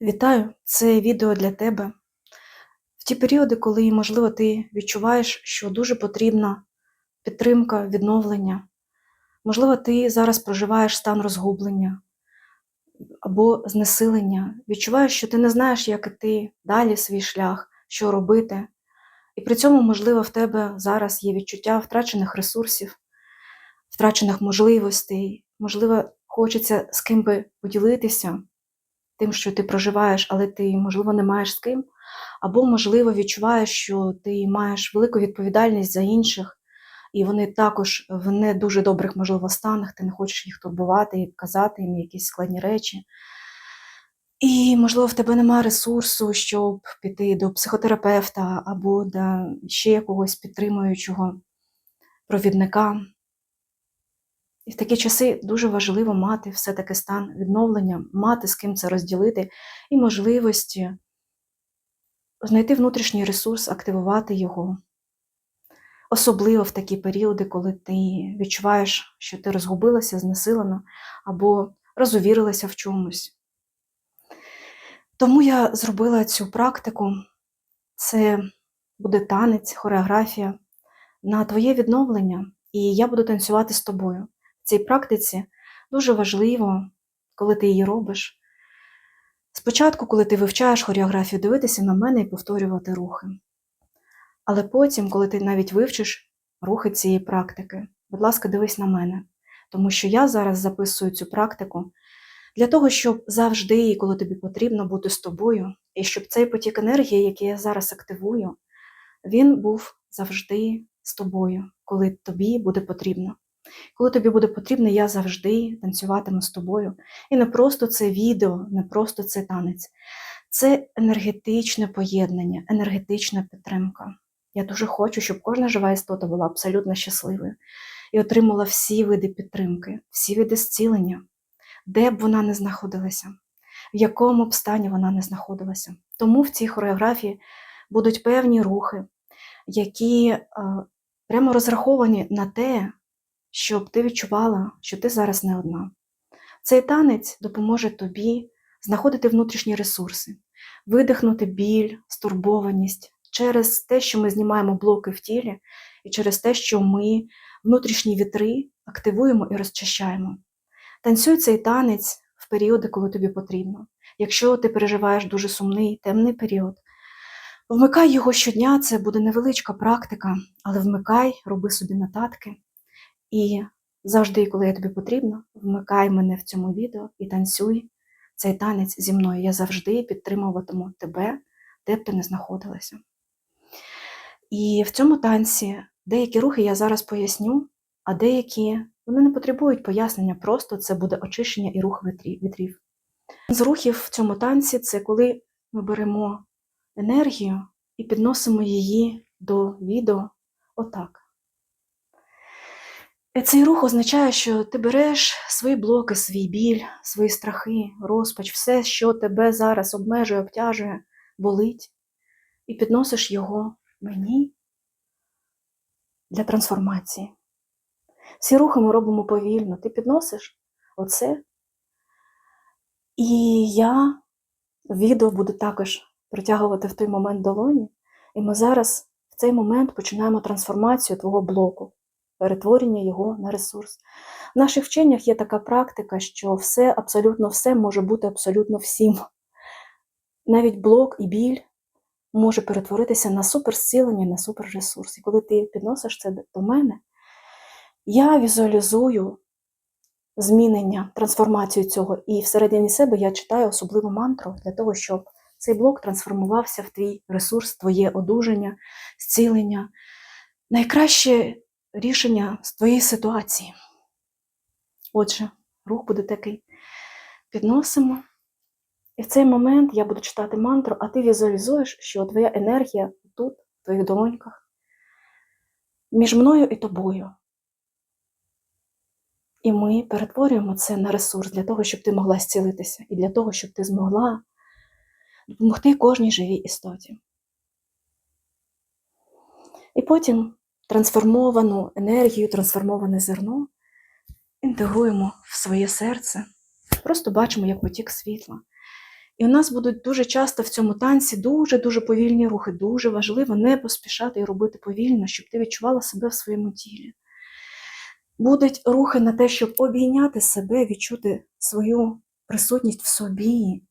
Вітаю! Це відео для тебе. В ті періоди, коли, можливо, ти відчуваєш, що дуже потрібна підтримка, відновлення. Можливо, ти зараз проживаєш стан розгублення або знесилення, відчуваєш, що ти не знаєш, як іти далі свій шлях, що робити. І при цьому, можливо, в тебе зараз є відчуття втрачених ресурсів, втрачених можливостей, можливо, хочеться з ким би поділитися тим, що ти проживаєш, але ти, можливо, не маєш з ким, або, можливо, відчуваєш, що ти маєш велику відповідальність за інших, і вони також в не дуже добрих, можливо, станах, ти не хочеш їх турбувати і казати їм якісь складні речі. І, можливо, в тебе немає ресурсу, щоб піти до психотерапевта або до ще якогось підтримуючого провідника. І в такі часи дуже важливо мати все-таки стан відновлення, мати з ким це розділити і можливості знайти внутрішній ресурс, активувати його. Особливо в такі періоди, коли ти відчуваєш, що ти розгубилася, знесилена або розувірилася в чомусь. Тому я зробила цю практику. Це буде танець, хореографія на твоє відновлення, і я буду танцювати з тобою цій практиці дуже важливо, коли ти її робиш. Спочатку, коли ти вивчаєш хореографію, дивитися на мене і повторювати рухи. Але потім, коли ти навіть вивчиш рухи цієї практики, будь ласка, дивись на мене, тому що я зараз записую цю практику для того, щоб завжди, коли тобі потрібно бути з тобою, і щоб цей потік енергії, який я зараз активую, він був завжди з тобою, коли тобі буде потрібно. Коли тобі буде потрібно, я завжди танцюватиму з тобою. І не просто це відео, не просто це танець. Це енергетичне поєднання, енергетична підтримка. Я дуже хочу, щоб кожна жива істота була абсолютно щасливою і отримала всі види підтримки, всі види зцілення, де б вона не знаходилася, в якому б стані вона не знаходилася. Тому в цій хореографії будуть певні рухи, які е, прямо розраховані на те, щоб ти відчувала, що ти зараз не одна. Цей танець допоможе тобі знаходити внутрішні ресурси, видихнути біль, стурбованість через те, що ми знімаємо блоки в тілі, і через те, що ми внутрішні вітри активуємо і розчищаємо. Танцюй цей танець в періоди, коли тобі потрібно. Якщо ти переживаєш дуже сумний, темний період, вмикай його щодня, це буде невеличка практика, але вмикай, роби собі нотатки. І завжди, коли я тобі потрібно, вмикай мене в цьому відео і танцюй цей танець зі мною. Я завжди підтримуватиму тебе, де б ти не знаходилася. І в цьому танці деякі рухи я зараз поясню, а деякі вони не потребують пояснення, просто це буде очищення і рух вітрів. З рухів в цьому танці це коли ми беремо енергію і підносимо її до відео отак. Цей рух означає, що ти береш свої блоки, свій біль, свої страхи, розпач, все, що тебе зараз обмежує, обтяжує, болить, і підносиш його мені для трансформації. Всі рухи ми робимо повільно. Ти підносиш оце. І я відео буду також притягувати в той момент долоні, і ми зараз в цей момент починаємо трансформацію твого блоку перетворення його на ресурс. В наших вченнях є така практика, що все, абсолютно все може бути абсолютно всім. Навіть блок і біль може перетворитися на суперзцілення, на суперресурс. І коли ти підносиш це до мене, я візуалізую змінення, трансформацію цього, і всередині себе я читаю особливу мантру для того, щоб цей блок трансформувався в твій ресурс, твоє одужання, зцілення. Найкраще рішення з твоєї ситуації. Отже, рух буде такий. Підносимо. І в цей момент я буду читати мантру, а ти візуалізуєш, що твоя енергія тут, в твоїх долоньках, між мною і тобою. І ми перетворюємо це на ресурс для того, щоб ти могла зцілитися, і для того, щоб ти змогла допомогти кожній живій істоті. І потім трансформовану енергію, трансформоване зерно інтегруємо в своє серце, просто бачимо, як потік світла. І у нас будуть дуже часто в цьому танці дуже-дуже повільні рухи. Дуже важливо не поспішати і робити повільно, щоб ти відчувала себе в своєму тілі. Будуть рухи на те, щоб обійняти себе, відчути свою присутність в собі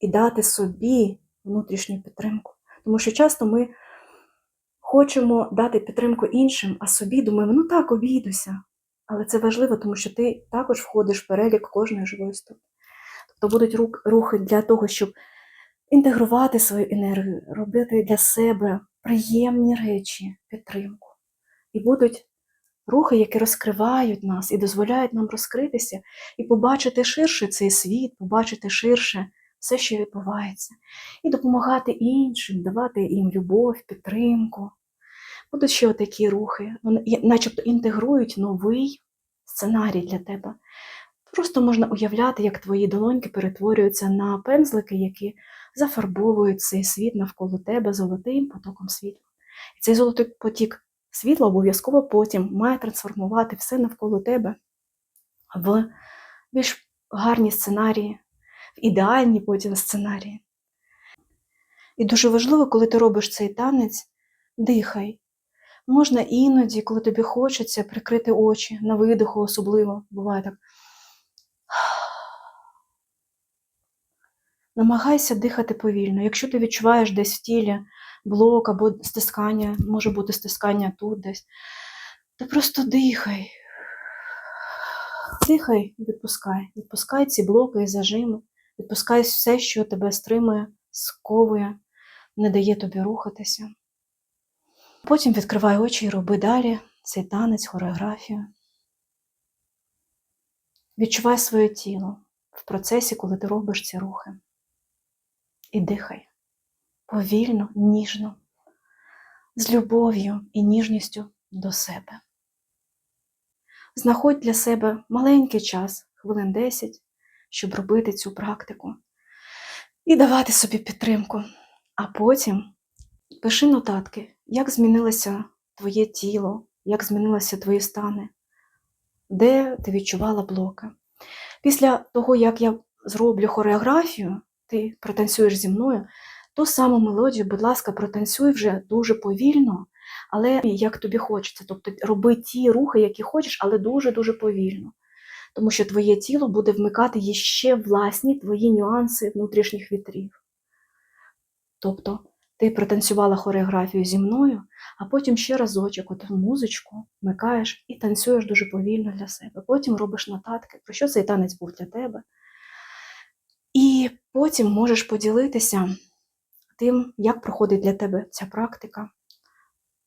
і дати собі внутрішню підтримку. Тому що часто ми хочемо дати підтримку іншим, а собі думаємо, ну так, обійдуся. Але це важливо, тому що ти також входиш в перелік кожної живої істоти. Тобто будуть рухи для того, щоб інтегрувати свою енергію, робити для себе приємні речі, підтримку. І будуть рухи, які розкривають нас і дозволяють нам розкритися і побачити ширше цей світ, побачити ширше все, що відбувається, і допомагати іншим, давати їм любов, підтримку. Будуть ще такі рухи, вони начебто інтегрують новий сценарій для тебе. Просто можна уявляти, як твої долоньки перетворюються на пензлики, які зафарбовують цей світ навколо тебе золотим потоком світла. І цей золотий потік світла обов'язково потім має трансформувати все навколо тебе в більш гарні сценарії, в ідеальні потім сценарії. І дуже важливо, коли ти робиш цей танець, дихай. Можна іноді, коли тобі хочеться, прикрити очі на видиху особливо, буває так. Намагайся дихати повільно. Якщо ти відчуваєш десь в тілі блок або стискання, може бути стискання тут десь, то просто дихай. Дихай і відпускай. Відпускай ці блоки і зажими. Відпускай все, що тебе стримує, сковує, не дає тобі рухатися. Потім відкривай очі і роби далі цей танець, хореографію. Відчувай своє тіло в процесі, коли ти робиш ці рухи. І дихай повільно, ніжно, з любов'ю і ніжністю до себе. Знаходь для себе маленький час, хвилин 10, щоб робити цю практику і давати собі підтримку. А потім пиши нотатки, як змінилося твоє тіло, як змінилися твої стани, де ти відчувала блоки. Після того, як я зроблю хореографію, ти протанцюєш зі мною, ту саму мелодію, будь ласка, протанцюй вже дуже повільно, але як тобі хочеться. Тобто роби ті рухи, які хочеш, але дуже-дуже повільно. Тому що твоє тіло буде вмикати ще власні твої нюанси внутрішніх вітрів. Тобто ти протанцювала хореографію зі мною, а потім ще разочок от музичку вмикаєш і танцюєш дуже повільно для себе. Потім робиш нотатки, про що цей танець був для тебе. І потім можеш поділитися тим, як проходить для тебе ця практика,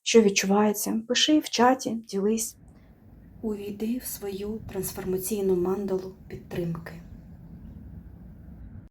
що відчувається. Пиши в чаті, ділись. Увійди в свою трансформаційну мандалу підтримки.